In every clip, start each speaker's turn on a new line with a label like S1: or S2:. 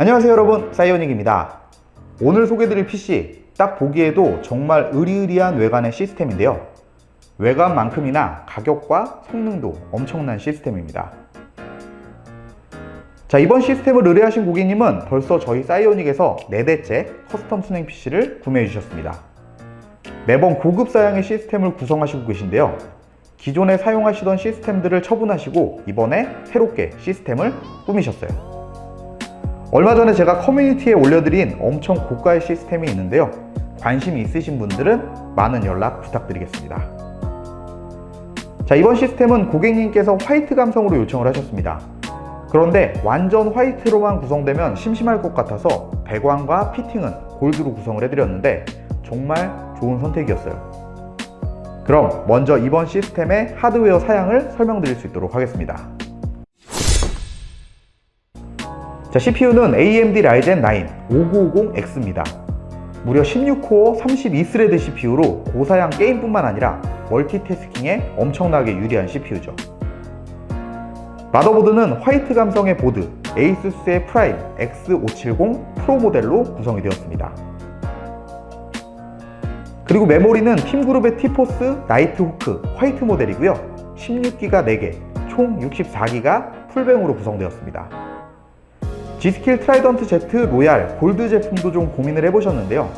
S1: 안녕하세요 여러분. 사이오닉입니다. 오늘 소개드릴 PC 딱 보기에도 정말 으리으리한 외관의 시스템인데요. 외관만큼이나 가격과 성능도 엄청난 시스템입니다. 자 이번 시스템을 의뢰하신 고객님은 벌써 저희 사이오닉에서 4대째 커스텀 순행 PC를 구매해 주셨습니다. 매번 고급 사양의 시스템을 구성하시고 계신데요. 기존에 사용하시던 시스템들을 처분하시고 이번에 새롭게 시스템을 꾸미셨어요 얼마 전에 제가 커뮤니티에 올려드린 엄청 고가의 시스템이 있는데요. 관심이 있으신 분들은 많은 연락 부탁드리겠습니다. 자, 이번 시스템은 고객님께서 화이트 감성으로 요청을 하셨습니다. 그런데 완전 화이트로만 구성되면 심심할 것 같아서 배관과 피팅은 골드로 구성을 해드렸는데 정말 좋은 선택이었어요. 그럼 먼저 이번 시스템의 하드웨어 사양을 설명드릴 수 있도록 하겠습니다. 자, CPU는 AMD Ryzen 9 5950X입니다. 무려 16코어 32스레드 CPU로 고사양 게임뿐만 아니라 멀티태스킹에 엄청나게 유리한 CPU죠. 마더보드는 화이트 감성의 보드 ASUS의 프라임 X570 프로 모델로 구성이 되었습니다. 그리고 메모리는 팀그룹의 티포스 나이트호크 화이트 모델이고요. 16기가 4개, 총 64기가 풀뱅으로 구성되었습니다. G스킬 트라이던트 Z 로얄 골드 제품도 좀 고민을 해보셨는데요.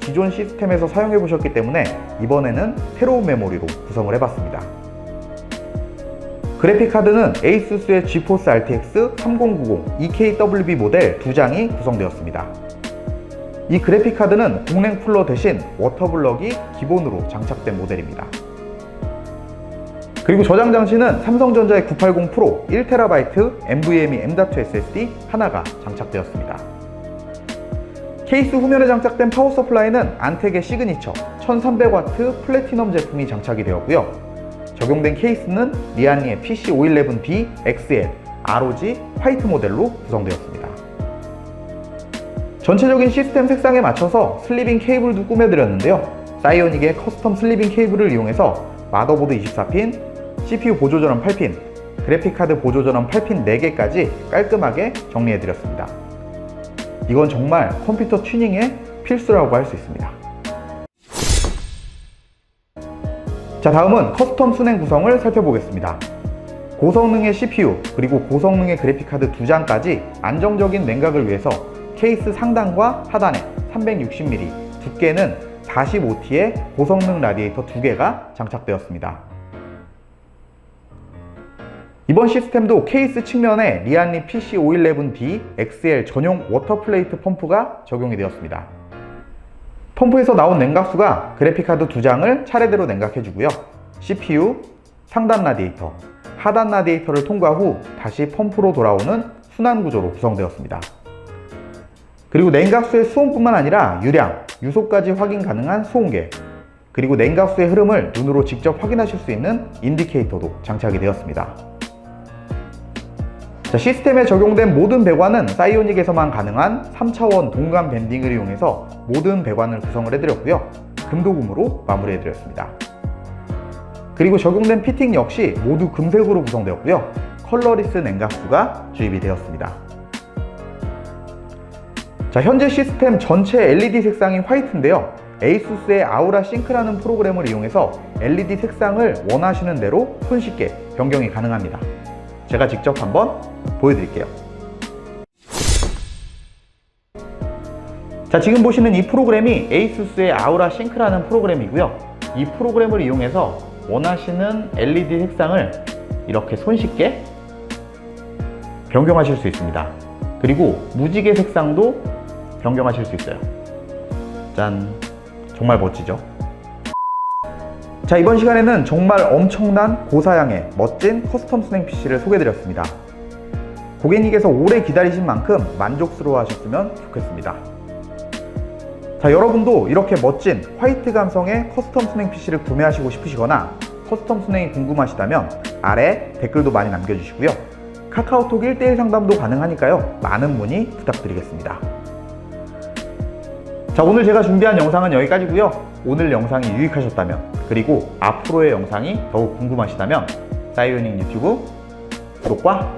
S1: 기존 시스템에서 사용해보셨기 때문에 이번에는 새로운 메모리로 구성을 해봤습니다. 그래픽카드는 ASUS의 GeForce RTX 3090 EKWB 모델 두 장이 구성되었습니다. 이 그래픽카드는 공랭 쿨러 대신 워터블럭이 기본으로 장착된 모델입니다. 그리고 저장 장치는 삼성전자의 980 프로 1TB NVMe M.2 SSD 하나가 장착되었습니다. 케이스 후면에 장착된 파워 서플라이는 안텍의 시그니처 1300W 플래티넘 제품이 장착이 되었고요. 적용된 케이스는 리안리의 PC511B XL ROG 화이트 모델로 구성되었습니다. 전체적인 시스템 색상에 맞춰서 슬리빙 케이블도 꾸며드렸는데요. 사이오닉의 커스텀 슬리빙 케이블을 이용해서 마더보드 24핀, CPU 보조 전원 8핀, 그래픽카드 보조 전원 8핀 4개까지 깔끔하게 정리해드렸습니다. 이건 정말 컴퓨터 튜닝의 필수라고 할 수 있습니다. 자, 다음은 커스텀 순행 구성을 살펴보겠습니다. 고성능의 CPU 그리고 고성능의 그래픽카드 두 장까지 안정적인 냉각을 위해서 케이스 상단과 하단에 360mm, 두께는 45T의 고성능 라디에이터 두 개가 장착되었습니다. 이번 시스템도 케이스 측면에 리안리 PC511B XL 전용 워터플레이트 펌프가 적용이 되었습니다. 펌프에서 나온 냉각수가 그래픽카드 두 장을 차례대로 냉각해주고요. CPU, 상단 라디에이터, 하단 라디에이터를 통과 후 다시 펌프로 돌아오는 순환 구조로 구성되었습니다. 그리고 냉각수의 수온뿐만 아니라 유량, 유속까지 확인 가능한 수온계, 그리고 냉각수의 흐름을 눈으로 직접 확인하실 수 있는 인디케이터도 장착이 되었습니다. 자, 시스템에 적용된 모든 배관은 사이오닉에서만 가능한 3차원 동감 밴딩을 이용해서 모든 배관을 구성을 해드렸고요. 금도금으로 마무리해드렸습니다. 그리고 적용된 피팅 역시 모두 금색으로 구성되었고요. 컬러리스 냉각수가 주입이 되었습니다. 자, 현재 시스템 전체 LED 색상이 화이트인데요. 에이수스의 아우라 싱크라는 프로그램을 이용해서 LED 색상을 원하시는 대로 손쉽게 변경이 가능합니다. 제가 직접 한번 보여드릴게요. 자, 지금 보시는 이 프로그램이 에이수스의 아우라 싱크라는 프로그램이고요. 이 프로그램을 이용해서 원하시는 LED 색상을 이렇게 손쉽게 변경하실 수 있습니다. 그리고 무지개 색상도 변경하실 수 있어요. 짠. 정말 멋지죠? 자, 이번 시간에는 정말 엄청난 고사양의 멋진 커스텀 순행 PC를 소개드렸습니다. 고객님께서 오래 기다리신 만큼 만족스러워 하셨으면 좋겠습니다. 자, 여러분도 이렇게 멋진 화이트 감성의 커스텀 순행 PC를 구매하시고 싶으시거나 커스텀 순행이 궁금하시다면 아래 댓글도 많이 남겨주시고요. 카카오톡 1대1 상담도 가능하니까요. 많은 문의 부탁드리겠습니다. 자, 오늘 제가 준비한 영상은 여기까지고요. 오늘 영상이 유익하셨다면 그리고 앞으로의 영상이 더욱 궁금하시다면 사이오닉 유튜브 구독과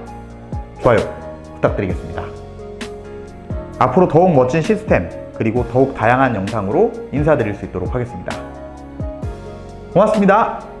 S1: 좋아요 부탁드리겠습니다. 앞으로 더욱 멋진 시스템 그리고 더욱 다양한 영상으로 인사드릴 수 있도록 하겠습니다. 고맙습니다.